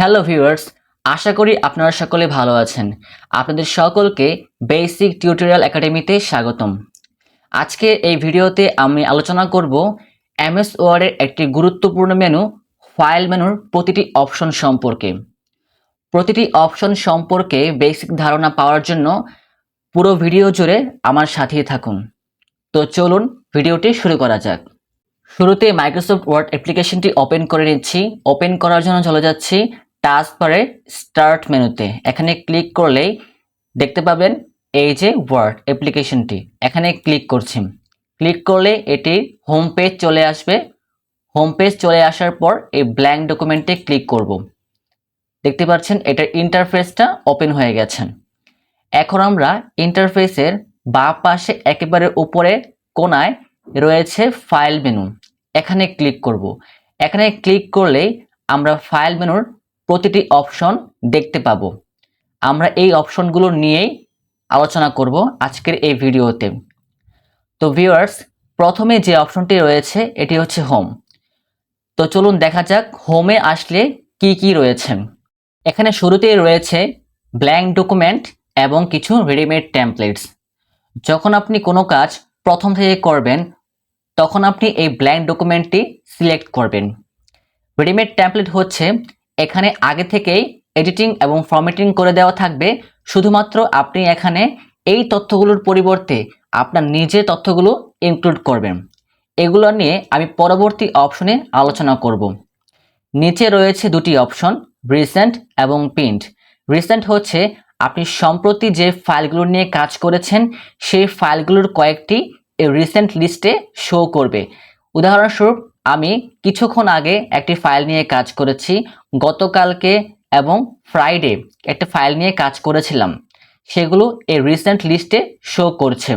Hello viewers, আশা করি আপনারা সকলে ভালো আছেন। আপনাদের সকলকে বেসিক টিউটোরিয়াল একাডেমিতে স্বাগতম। আজকে এই ভিডিওতে আমি আলোচনা করব এমএস ওয়ার্ডের একটি গুরুত্বপূর্ণ মেনু, ফাইল মেনুর প্রতিটি অপশন সম্পর্কে। প্রতিটি অপশন সম্পর্কে বেসিক ধারণা পাওয়ার জন্য পুরো ভিডিও জুড়ে আমার সাথেই থাকুন। তো চলুন ভিডিওটি শুরু করা যাক। শুরুতে মাইক্রোসফট ওয়ার্ড অ্যাপ্লিকেশনটি ওপেন করে নিচ্ছি। ওপেন করার জন্য চলে যাচ্ছি টাস্ক বারে স্টার্ট মেনুতে। এখানে ক্লিক করলেই দেখতে পাবেন এই যে ওয়ার্ড অ্যাপ্লিকেশনটি এখানে ক্লিক করছি। ক্লিক করলে এটি হোম পেজ চলে আসবে। হোম পেজ চলে আসার পর এই ব্ল্যাঙ্ক ডকুমেন্টে ক্লিক করব। দেখতে পাচ্ছেন এটার ইন্টারফেসটা ওপেন হয়ে গেছে। এখন আমরা ইন্টারফেসের বা পাশে একেবারে উপরে কোনায় রয়েছে ফাইল মেনু এখানে ক্লিক করব। এখানে ক্লিক করলেই আমরা ফাইল মেনুর প্রতিটি অপশন দেখতে পাবো। আমরা এই অপশনগুলো নিয়েই আলোচনা করব আজকের এই ভিডিওতে। তো ভিউয়ার্স প্রথমে যে অপশনটি রয়েছে, এটি হচ্ছে হোম তো চলুন দেখা যাক হোমে আসলে কি কি রয়েছে। এখানে শুরুতেই রয়েছে ব্ল্যাঙ্ক ডকুমেন্ট এবং কিছু রেডিমেড টেমপ্লেটস যখন আপনি কোনো কাজ প্রথম থেকে করবেন, তখন আপনি এই ব্ল্যাঙ্ক ডকুমেন্টটি সিলেক্ট করবেন। রেডিমেড টেমপ্লেট হচ্ছে এখানে আগে থেকেই এডিটিং এবং ফরম্যাটিং করে দেওয়া থাকবে। শুধুমাত্র আপনি এখানে এই তথ্যগুলোর পরিবর্তে আপনার নিজের তথ্যগুলো ইনক্লুড করবেন। এগুলো নিয়ে আমি পরবর্তী অপশনে আলোচনা করব। নিচে রয়েছে দুটি অপশন রিসেন্ট এবং প্রিন্ট রিসেন্ট হচ্ছে আপনি সম্প্রতি যে ফাইলগুলো নিয়ে কাজ করেছেন, সেই ফাইলগুলোর কয়েকটি রিসেন্ট লিস্টে শো করবে। উদাহরণস্বরূপ আমি কিছুক্ষণ আগে একটি ফাইল নিয়ে কাজ করেছি, গতকালকে এবং ফ্রাইডে একটা ফাইল নিয়ে কাজ করেছিলাম। সেগুলো এই রিসেন্ট লিস্টে শো করছে।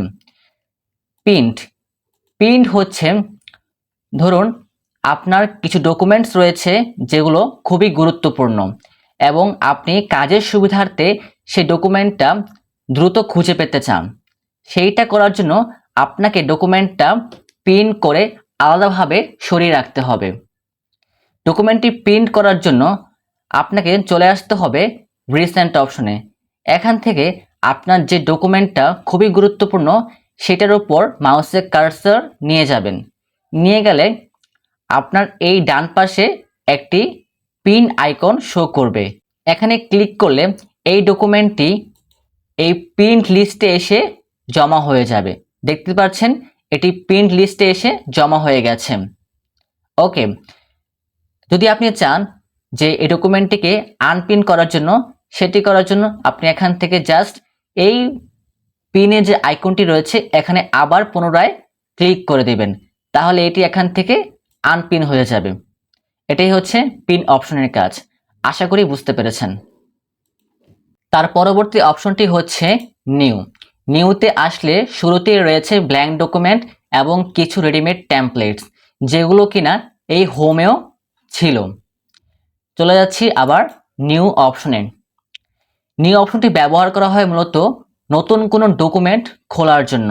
প্রিন্ট প্রিন্ট হচ্ছে, ধরুন, আপনার কিছু ডকুমেন্টস রয়েছে যেগুলো খুবই গুরুত্বপূর্ণ এবং আপনি কাজের সুবিধার্থে সেই ডকুমেন্টটা দ্রুত খুঁজে পেতে চান। সেইটা করার জন্য আপনাকে ডকুমেন্টটা প্রিন্ট করে আলাদাভাবে সরিয়ে রাখতে হবে। ডকুমেন্টটি প্রিন্ট করার জন্য আপনাকে চলে আসতে হবে রিসেন্ট অপশনে এখান থেকে আপনার যে ডকুমেন্টটা খুবই গুরুত্বপূর্ণ, সেটার উপর মাউসের কার্সার নিয়ে যাবেন। নিয়ে গেলে আপনার এই ডান পাশে একটি পিন আইকন শো করবে। এখানে ক্লিক করলে এই ডকুমেন্টটি এই প্রিন্ট লিস্টে এসে জমা হয়ে যাবে। দেখতে পাচ্ছেন? এটি প্রিন্ট লিস্টে এসে জমা হয়ে গেছে। ওকে, যদি আপনি চান যে এই ডকুমেন্টটিকে আনপ্রিন্ট করার জন্য, সেটি করার জন্য আপনি এখান থেকে জাস্ট এই পিনে যে আইকনটি রয়েছে, এখানে আবার পুনরায় ক্লিক করে দেবেন। তাহলে এটি এখান থেকে আনপিন হয়ে যাবে। এটাই হচ্ছে পিন অপশনের কাজ। আশা করি বুঝতে পেরেছেন। তার পরবর্তী অপশনটি হচ্ছে নিউ নিউতে আসলে শুরুতেই রয়েছে ব্ল্যাঙ্ক ডকুমেন্ট এবং কিছু রেডিমেড টেমপ্লেটস, যেগুলো কিনা এই হোমেও ছিল। চলে যাচ্ছি আবার নিউ অপশনে। নিউ অপশনটি ব্যবহার করা হয় মূলত নতুন কোনো ডকুমেন্ট খোলার জন্য।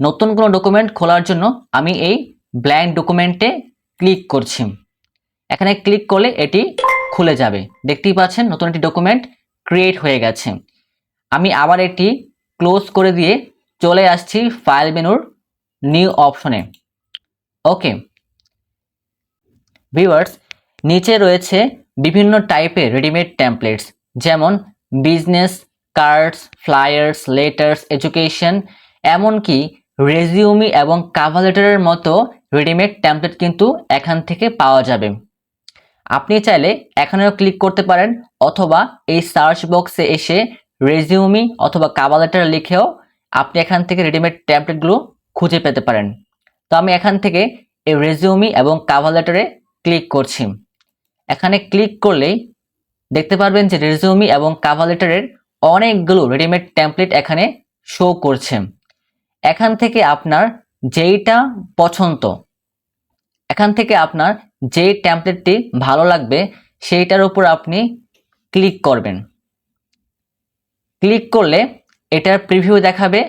নতুন কোনো ডকুমেন্ট খোলার জন্য আমি এই ব্ল্যাঙ্ক ডকুমেন্টে ক্লিক করছি। এখানে ক্লিক করলে এটি খুলে যাবে। দেখতেই পাচ্ছেন নতুন একটি ডকুমেন্ট ক্রিয়েট হয়ে গেছে। আমি আবার এটি ক্লোজ করে দিয়ে চলে আসছি ফাইল মেনুর নিউ অপশনে। ওকে। ভিউয়ার্স, নিচে রয়েছে বিভিন্ন টাইপের রেডিমেড টেমপ্লেটস যেমন business cards flyers letters education এমনকি রেজিউমি এবং কাভার লেটারের মতো রেডিমেড টেমপ্লেট কিন্তু এখান থেকে পাওয়া যাবে। আপনি চাইলে এখানেও ক্লিক করতে পারেন, অথবা এই সার্চ বক্সে এসে রেজিউমি অথবা কাভার লেটার লিখেও আপনি এখান থেকে রেডিমেড টেমপ্লেটগুলো খুঁজে পেতে পারেন। তো আমি এখান থেকে এই রেজিউমি এবং কাভার লেটারে ক্লিক করছি। এখানে ক্লিক করলেই দেখতে পারবেন যে রেজিউমি এবং কাভার লেটারের অনেকগুলো রেডিমেড টেমপ্লেট এখানে শো করছে। এখান থেকে আপনার যেইটা পছন্দ, এখান থেকে আপনার যেই টেমপ্লেটটি ভালো লাগবে সেইটার উপর আপনি ক্লিক করবেন। ক্লিক করলে এটার প্রিভিউ দেখাবে।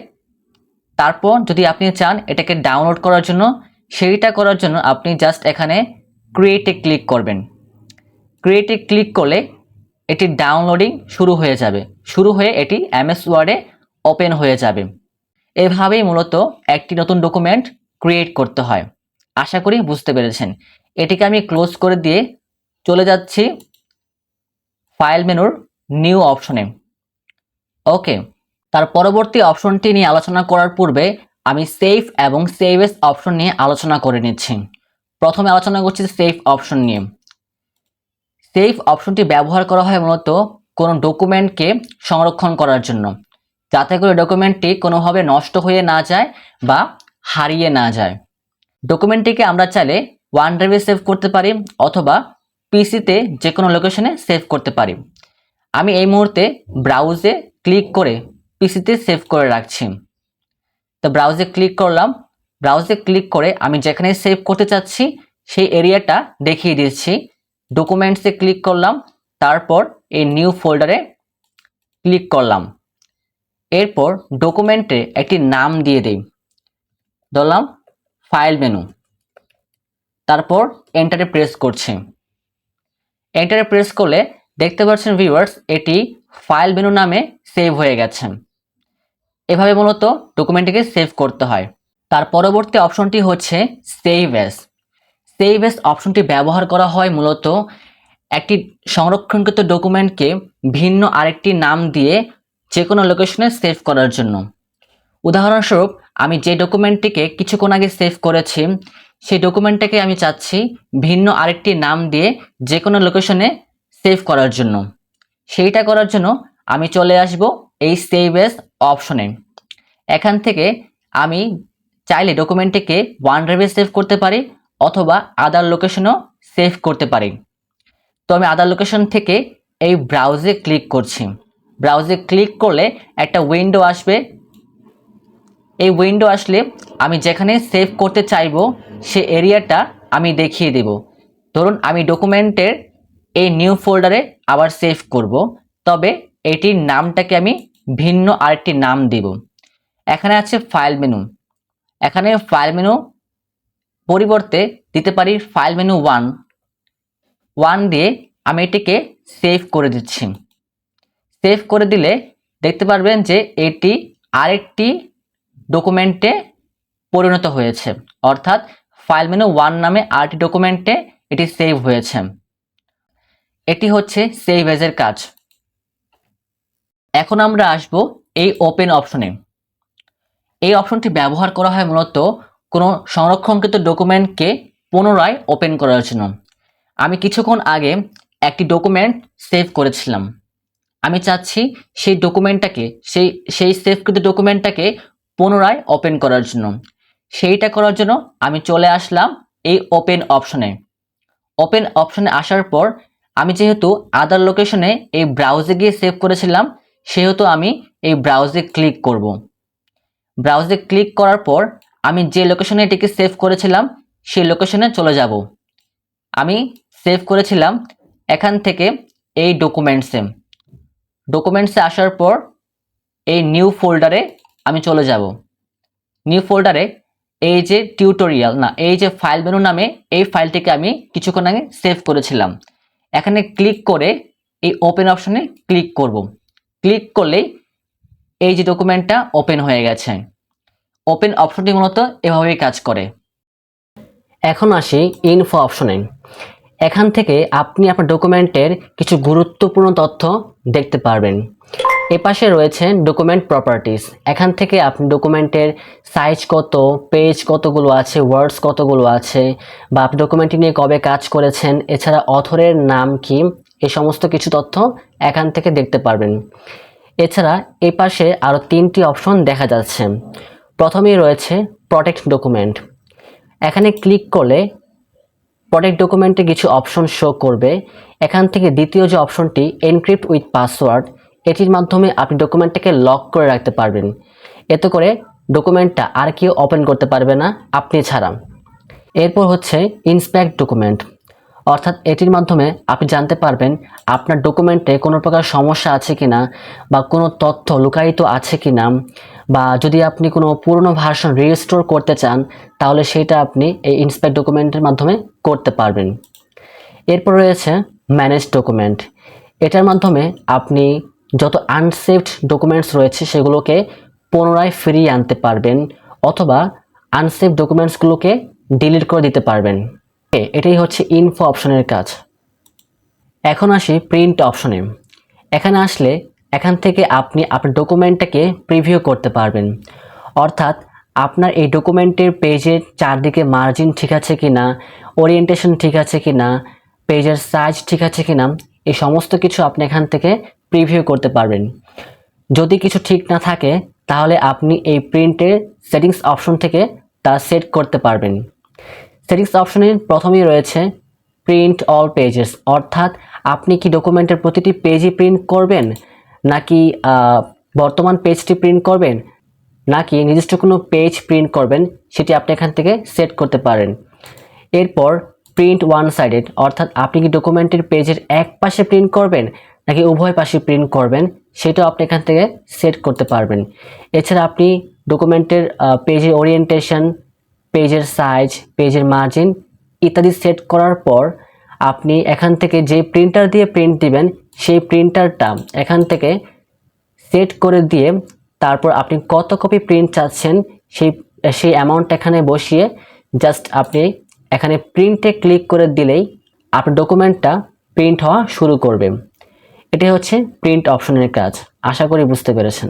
তারপর যদি আপনি চান এটাকে ডাউনলোড করার জন্য, সেইটা করার জন্য আপনি জাস্ট এখানে ক্রিয়েটে ক্লিক করবেন। ক্রিয়েটে ক্লিক করলে এটি ডাউনলোডিং শুরু হয়ে যাবে। শুরু হয়ে এটি এমএস ওয়ার্ডে ওপেন হয়ে যাবে। এভাবেই মূলত একটি নতুন ডকুমেন্ট ক্রিয়েট করতে হয়। আশা করি বুঝতে পেরেছেন। এটিকে আমি ক্লোজ করে দিয়ে চলে যাচ্ছি ফাইল মেনুর নিউ অপশনে ওকে তার পরবর্তী অপশনটি নিয়ে আলোচনা করার পূর্বে আমি সেফ এবং সেভেস অপশন নিয়ে আলোচনা করে নিচ্ছি। প্রথমে আলোচনা করছি সেফ অপশন নিয়ে। সেফ অপশনটি ব্যবহার করা হয় মূলত কোনো ডকুমেন্টকে সংরক্ষণ করার জন্য, যাতে করে ডকুমেন্টটি কোনোভাবে নষ্ট হয়ে না যায় বা হারিয়ে না যায়। ডকুমেন্টটিকে আমরা চাইলে ওয়ান ড্রাইভে সেভ করতে পারি অথবা পিসিতে যে কোনো লোকেশনে সেভ করতে পারি। আমি এই মুহূর্তে ব্রাউজে ক্লিক করে পিসিতে সেভ করে রাখছি। তো ব্রাউজে ক্লিক করলাম। ব্রাউজে ক্লিক করে আমি যেখানে সেভ করতে চাচ্ছি, সেই এরিয়াটা দেখিয়ে দিচ্ছি। ডকুমেন্টসে ক্লিক করলাম। তারপর এই নিউ ফোল্ডারে ক্লিক করলাম। এরপর ডকুমেন্টে একটি নাম দিয়ে দেই। ধরলাম ফাইল মেনু তারপর এন্টারে প্রেস করছি। এন্টারে প্রেস করলে দেখতে পাচ্ছেন ভিউয়ার্স এটি ফাইল মেনু নামে সেভ হয়ে গেছে। এভাবে মূলত ডকুমেন্টটিকে সেভ করতে হয়। তার পরবর্তী অপশনটি হচ্ছে সেভ এস সেভ এস অপশনটি ব্যবহার করা হয় মূলত একটি সংরক্ষণকৃত ডকুমেন্টকে ভিন্ন আরেকটি নাম দিয়ে যে কোনো লোকেশনে সেভ করার জন্য। উদাহরণস্বরূপ, আমি যে ডকুমেন্টটিকে কিছুক্ষণ আগে সেভ করেছি, সেই ডকুমেন্টটাকে আমি চাচ্ছি ভিন্ন আরেকটি নাম দিয়ে যে কোনো লোকেশনে সেভ করার জন্য। সেইটা করার জন্য আমি চলে আসব এই সেভ এস অপশনে এখান থেকে আমি চাইলে ডকুমেন্টটিকে ওয়ান ড্রাইভে সেভ করতে পারি অথবা আদার লোকেশনও সেভ করতে পারি। তো আমি আদার লোকেশন থেকে এই ব্রাউজে ক্লিক করছি। ব্রাউজে ক্লিক করলে একটা উইন্ডো আসবে। এই উইন্ডো আসলে আমি যেখানে সেভ করতে চাইব সে এরিয়াটা আমি দেখিয়ে দেব। ধরুন আমি ডকুমেন্টের এই নিউ ফোল্ডারে আবার সেভ করব। তবে এটির নামটাকে আমি ভিন্ন আরেকটি নাম দেব। এখানে আছে ফাইল মেনু এখানে ফাইল মেনু পরিবর্তে দিতে পারি ফাইল মেনু ওয়ান ওয়ান দিয়ে আমি এটিকে সেভ করে দিচ্ছি। সেভ করে দিলে দেখতে পারবেন যে এটি আরেকটি ডকুমেন্টে পরিণত হয়েছে। অর্থাৎ ফাইল মেনু ওয়ান নামে আরেকটি ডকুমেন্টে এটি সেভ হয়েছে। এটি হচ্ছে সেভ এজের কাজ। এখন আমরা আসব এই ওপেন অপশনে এই অপশনটি ব্যবহার করা হয় মূলত কোনো সংরক্ষণকৃত ডকুমেন্টকে পুনরায় ওপেন করার জন্য। আমি কিছুক্ষণ আগে একটি ডকুমেন্ট সেভ করেছিলাম। আমি চাচ্ছি সেই ডকুমেন্টটাকে সেই সেই সেভকৃত ডকুমেন্টটাকে পুনরায় ওপেন করার জন্য। সেইটা করার জন্য আমি চলে আসলাম এই ওপেন অপশনে ওপেন অপশনে আসার পর আমি যেহেতু আদার লোকেশনে এই ব্রাউজে গিয়ে সেভ করেছিলাম, সেহেতু আমি এই ব্রাউজে ক্লিক করব। ব্রাউজে ক্লিক করার পর আমি যে লোকেশনে এটিকে সেভ করেছিলাম, সেই লোকেশনে চলে যাব। আমি সেভ করেছিলাম এখান থেকে এই ডকুমেন্টসে ডকুমেন্টসে আসার পর এই নিউ ফোল্ডারে আমি চলে যাব। নিউ ফোল্ডারে এই যে টিউটোরিয়াল না, এই যে ফাইল মেনু নামে এই ফাইলটিকে আমি কিছুক্ষণ আগে সেভ করেছিলাম। এখানে ক্লিক করে এই ওপেন অপশনে ক্লিক করব। ক্লিক করলেই এই যে ডকুমেন্টটা ওপেন হয়ে গেছে। ওপেন অপশনটি মূলত এভাবেই কাজ করে। এখন আসি ইনফো অপশনে এখান থেকে আপনি আপনার ডকুমেন্টের কিছু গুরুত্বপূর্ণ তথ্য দেখতে পারবেন। এপাশে রয়েছে ডকুমেন্ট প্রপার্টিস এখান থেকে আপনি ডকুমেন্টের সাইজ কত পেজ কতগুলো আছে ওয়ার্ডস কতগুলো আছে, বা আপনি ডকুমেন্টটি নিয়ে কবে কাজ করেছেন, এছাড়া অথরের নাম কি এই সমস্ত কিছু তথ্য এখান থেকে দেখতে পারবেন। এছাড়া এই পাশে আরও তিনটি অপশন দেখা যাচ্ছে। প্রথমেই রয়েছে প্রটেক্ট ডকুমেন্ট এখানে ক্লিক করলে প্রটেক্ট ডকুমেন্টে কিছু অপশন শো করবে। এখান থেকে দ্বিতীয় যে অপশনটি এনক্রিপ্ট উইথ পাসওয়ার্ড এটির মাধ্যমে আপনি ডকুমেন্টটাকে লক করে রাখতে পারবেন। এতে করে ডকুমেন্টটা আর কেউ ওপেন করতে পারবে না, আপনি ছাড়া। এরপর হচ্ছে ইন্সপেক্ট ডকুমেন্ট অর্থাৎ এটির মাধ্যমে আপনি জানতে পারবেন আপনার ডকুমেন্টে কোনো প্রকার সমস্যা আছে কিনা বা কোনো তথ্য লুকায়িত আছে কি না বা যদি আপনি কোনো পুরনো ভার্সন রিস্টোর করতে চান, তাহলে সেটা আপনি এই ইন্সপেক্ট ডকুমেন্টের মাধ্যমে করতে পারবেন। এরপর রয়েছে ম্যানেজ ডকুমেন্ট এটার মাধ্যমে আপনি যত আনসেভড ডকুমেন্টস রয়েছে সেগুলোকে পুনরায় ফিরিয়ে আনতে পারবেন অথবা আনসেভ ডকুমেন্টসগুলোকে ডিলিট করে দিতে পারবেন। এটাই হচ্ছে ইনফো অপশনের কাজ। এখন আসি প্রিন্ট অপশনে এখানে আসলে এখান থেকে আপনি আপনার ডকুমেন্টটাকে প্রিভিউ করতে পারবেন। অর্থাৎ আপনার এই ডকুমেন্টের পেজের চারদিকে মার্জিন ঠিক আছে কি না ওরিয়েন্টেশন ঠিক আছে কি না পেজের সাইজ ঠিক আছে কি না এই সমস্ত কিছু আপনি এখান থেকে প্রিভিউ করতে পারবেন। যদি কিছু ঠিক না থাকে, তাহলে আপনি এই প্রিন্টের সেটিংস অপশন থেকে তা সেট করতে পারবেন। সেটিংস অপশনে প্রথমেই রয়েছে প্রিন্ট অল পেজেস অর্থাৎ আপনি কি ডকুমেন্টের প্রতিটি পেজই প্রিন্ট করবেন? নাকি বর্তমান পেজটি প্রিন্ট করবেন? নাকি নির্দিষ্ট কোনো পেজ প্রিন্ট করবেন? সেটি আপনি এখান থেকে সেট করতে পারেন। এরপর প্রিন্ট ওয়ান সাইডেড অর্থাৎ আপনি কি ডকুমেন্টের পেজের এক পাশে প্রিন্ট করবেন, নাকি উভয় পাশে প্রিন্ট করবেন, সেটাও আপনি এখান থেকে সেট করতে পারবেন। এছাড়া আপনি ডকুমেন্টের পেজের ওরিয়েন্টেশন পেজের সাইজ পেজের মার্জিন ইত্যাদি সেট করার পর আপনি এখান থেকে যে প্রিন্টার দিয়ে প্রিন্ট দিবেন, সেই প্রিন্টারটা এখান থেকে সেট করে দিয়ে তারপর আপনি কত কপি প্রিন্ট চাচ্ছেন, সেই সেই অ্যামাউন্ট এখানে বসিয়ে জাস্ট আপনি এখানে প্রিন্টে ক্লিক করে দিলেই আপনার ডকুমেন্টটা প্রিন্ট হওয়া শুরু করবে। এটাই হচ্ছে প্রিন্ট অপশনের কাজ। আশা করি বুঝতে পেরেছেন।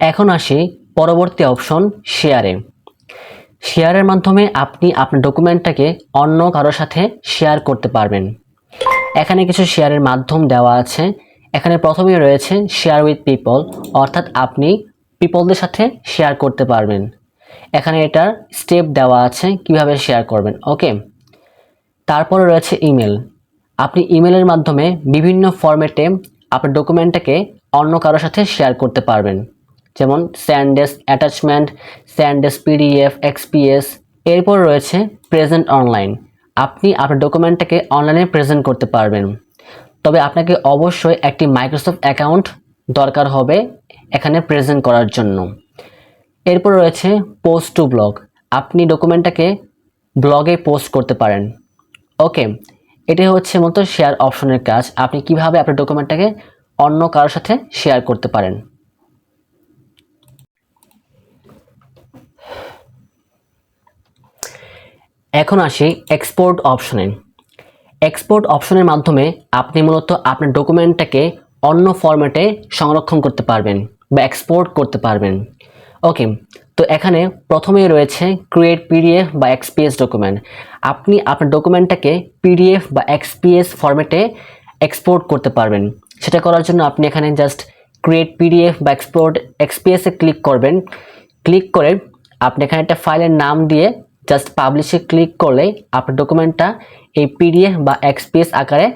এখন আসি পরবর্তী অপশন শেয়ারে শেয়ারের মাধ্যমে আপনি আপনার ডকুমেন্টটাকে অন্য কারোর সাথে শেয়ার করতে পারবেন। এখানে কিছু শেয়ারের মাধ্যম দেওয়া আছে। এখানে প্রথমেই রয়েছে শেয়ার উইথ পিপল অর্থাৎ আপনি পিপলদের সাথে শেয়ার করতে পারবেন। এখানে এটার স্টেপ দেওয়া আছে, কীভাবে শেয়ার করবেন ওকে তারপরে রয়েছে ইমেল আপনি ইমেলের মাধ্যমে বিভিন্ন ফরম্যাটে আপনার ডকুমেন্টটাকে অন্য কারোর সাথে শেয়ার করতে পারবেন। যেমন send as attachment send as PDF XPS এরপর রয়েছে প্রেজেন্ট অনলাইন আপনি আপনার ডকুমেন্টটাকে অনলাইনে প্রেজেন্ট করতে পারবেন। তবে আপনাকে অবশ্যই একটি মাইক্রোসফট অ্যাকাউন্ট দরকার হবে এখানে প্রেজেন্ট করার জন্য। এরপর রয়েছে পোস্ট টু ব্লগ আপনি ডকুমেন্টটাকে ব্লগে পোস্ট করতে পারেন। ওকে এটাই হচ্ছে মতো শেয়ার অপশনের কাজ। আপনি কীভাবে আপনার ডকুমেন্টটাকে অন্য কারোর সাথে শেয়ার করতে পারেন। এখন আসি এক্সপোর্ট অপশনে এক্সপোর্ট অপশনের মাধ্যমে আপনি মূলত আপনার ডকুমেন্টটাকে অন্য ফরম্যাটে সংরক্ষণ করতে পারবেন বা এক্সপোর্ট করতে পারবেন। ওকে তো এখানে প্রথমেই রয়েছে ক্রিয়েট পিডিএফ বা এক্সপিএস ডকুমেন্ট আপনি আপনার ডকুমেন্টটাকে পিডিএফ বা এক্সপিএস ফরম্যাটে এক্সপোর্ট করতে পারবেন। সেটা করার জন্য আপনি এখানে জাস্ট ক্রিয়েট পিডিএফ বা এক্সপোর্ট এক্সপিএসে ক্লিক করবেন। ক্লিক করে আপনি এখানে একটা ফাইলের নাম দিয়ে জাস্ট পাবলিশে ক্লিক করলে আপনার ডকুমেন্টটা এই পিডিএফ বা এক্সপিএস আকারে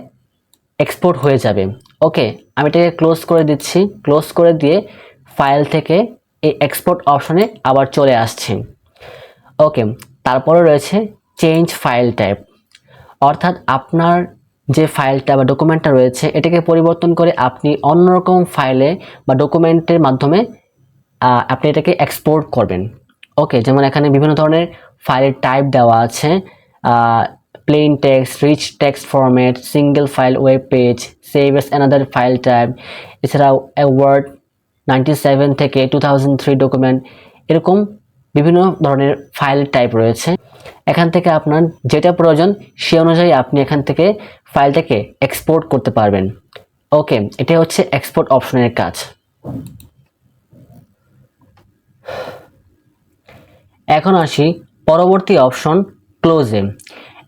এক্সপোর্ট হয়ে যাবে। ওকে আমি এটাকে ক্লোজ করে দিচ্ছি। ক্লোজ করে দিয়ে ফাইল থেকে এই এক্সপোর্ট অপশনে আবার চলে আসছি। ওকে তারপরে রয়েছে চেঞ্জ ফাইল টাইপ অর্থাৎ আপনার যে ফাইলটা বা ডকুমেন্টটা রয়েছে, এটাকে পরিবর্তন করে আপনি অন্যরকম ফাইলে বা ডকুমেন্টের মাধ্যমে আপনি এটাকে এক্সপোর্ট করবেন। ওকে যেমন এখানে বিভিন্ন ধরনের ফাইলের টাইপ দেওয়া আছে। Plain text rich text format single file web page save as another file type এছাড়াও ওয়ার্ড নাইনটি সেভেন থেকে টু থাউজেন্ড থ্রি ডকুমেন্ট, এরকম বিভিন্ন ধরনের ফাইল টাইপ রয়েছে। এখান থেকে আপনার যেটা প্রয়োজন সে অনুযায়ী আপনি এখান থেকে ফাইলটাকে এক্সপোর্ট করতে পারবেন। ওকে এটা হচ্ছে এক্সপোর্ট অপশনের কাজ। এখন আসি পরবর্তী অপশন ক্লোজে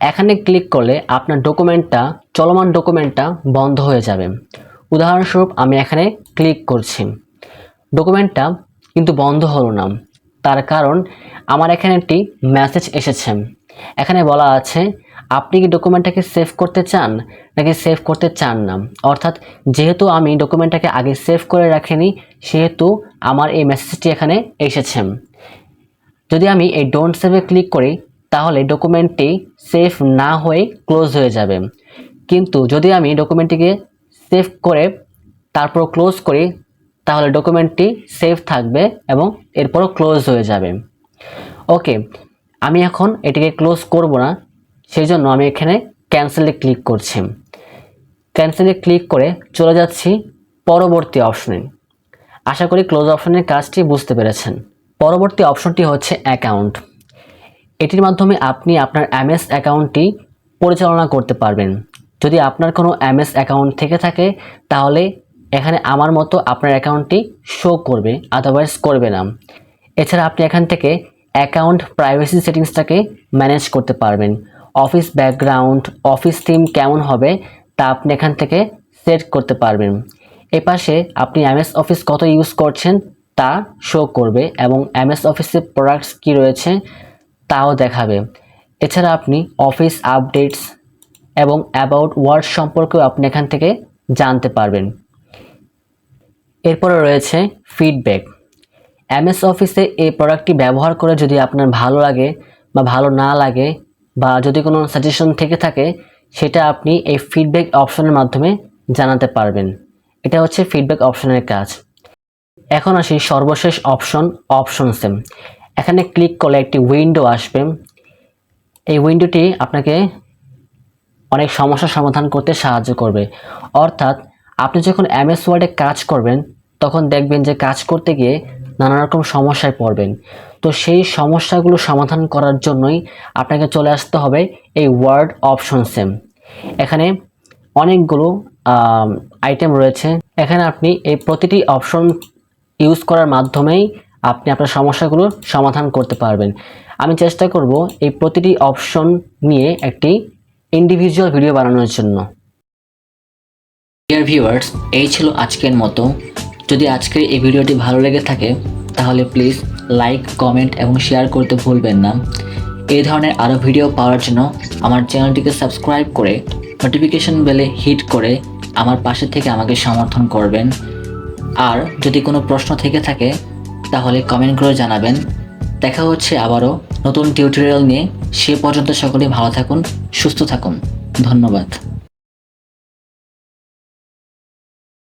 এখানে ক্লিক করলে আপনার ডকুমেন্টটা চলমান ডকুমেন্টটা বন্ধ হয়ে যাবে। উদাহরণস্বরূপ আমি এখানে ক্লিক করছি। ডকুমেন্টটা কিন্তু বন্ধ হলো না। তার কারণ আমার এখানে একটি মেসেজ এসেছে। এখানে বলা আছে, আপনি কি ডকুমেন্টটাকে সেভ করতে চান নাকি সেভ করতে চান না? অর্থাৎ যেহেতু আমি ডকুমেন্টটাকে আগে সেভ করে রাখিনি, সেহেতু আমার এই মেসেজটি এখানে এসেছে। যদি আমি এই ডোন্ট সেভে ক্লিক করি, তাহলে ডকুমেন্টটি সেভ না হয়ে ক্লোজ হয়ে যাবে। কিন্তু যদি আমি ডকুমেন্টটিকে সেভ করে তারপর ক্লোজ করি তাহলে ডকুমেন্টটি সেভ থাকবে এবং এরপরও ক্লোজ হয়ে যাবে। ওকে আমি এখন এটিকে ক্লোজ করব না, সেই জন্য আমি এখানে ক্যান্সেলে ক্লিক করছি। ক্যান্সেলে ক্লিক করে চলে যাচ্ছি পরবর্তী অপশনে আশা করি ক্লোজ অপশনের কাজটি বুঝতে পেরেছেন। পরবর্তী অপশনটি হচ্ছে অ্যাকাউন্ট এটির মাধ্যমে আপনি আপনার এমএস অ্যাকাউন্টটি পরিচালনা করতে পারবেন। যদি আপনার কোনো এমএস অ্যাকাউন্ট থেকে থাকে, তাহলে এখানে আমার মতো আপনার অ্যাকাউন্টটি শো করবে আদারওয়াইজ করবে না। এছাড়া আপনি এখান থেকে অ্যাকাউন্ট প্রাইভেসি সেটিংসটাকে ম্যানেজ করতে পারবেন। অফিস ব্যাকগ্রাউন্ড অফিস থিম কেমন হবে তা আপনি এখান থেকে সেট করতে পারবেন। এপাশে আপনি এমএস অফিস কত ইউজ করছেন তা শো করবে এবং এমএস অফিসের প্রোডাক্টস কী রয়েছে তাও দেখাবে। এছাড়া আপনি অফিস আপডেটস এবং অ্যাবাউট ওয়ার্ড সম্পর্কেও আপনি এখান থেকে জানতে পারবেন। এরপরে রয়েছে ফিডব্যাক এমএস অফিসে এই প্রোডাক্টটি ব্যবহার করে যদি আপনার ভালো লাগে বা ভালো না লাগে বা যদি কোনো সাজেশন থেকে থাকে, সেটা আপনি এই ফিডব্যাক অপশনের মাধ্যমে জানাতে পারবেন। এটা হচ্ছে ফিডব্যাক অপশনের কাজ। এখন আসি সর্বশেষ অপশন অপশনসে এখানে ক্লিক করলে একটি উইন্ডো আসবে। এই উইন্ডোটি আপনাকে অনেক সমস্যার সমাধান করতে সাহায্য করবে। অর্থাৎ আপনি যখন এমএস ওয়ার্ডে কাজ করবেন তখন দেখবেন যে কাজ করতে গিয়ে নানা রকম সমস্যায় পড়বেন। তো সেই সমস্যাগুলো সমাধান করার জন্যই আপনাকে চলে আসতে হবে এই ওয়ার্ড অপশন সেম এখানে অনেকগুলো আইটেম রয়েছে। এখানে আপনি এই প্রতিটি অপশন ইউজ করার মাধ্যমেই আপনি আপনার সমস্যাগুলো সমাধান করতে পারবেন। আমি চেষ্টা করব এই প্রতিটি অপশন নিয়ে একটি ইন্ডিভিজুয়াল ভিডিও বানানোর জন্য। ডিয়ার ভিউয়ার্স এই ছিল আজকের মতো। যদি আজকের এই ভিডিওটি ভালো লেগে থাকে, তাহলে প্লিজ লাইক কমেন্ট এবং শেয়ার করতে ভুলবেন না। এই ধরনের আরও ভিডিও পাওয়ার জন্য আমার চ্যানেলটিকে সাবস্ক্রাইব করে নোটিফিকেশন বেলে হিট করে আমার পাশে থেকে আমাকে সমর্থন করবেন। আর যদি কোনো প্রশ্ন থেকে থাকে, তাহলে কমেন্ট করে জানাবেন। দেখা হচ্ছে আবারও নতুন টিউটোরিয়াল নিয়ে। সে পর্যন্ত সকলে ভালো থাকুন, সুস্থ থাকুন। ধন্যবাদ।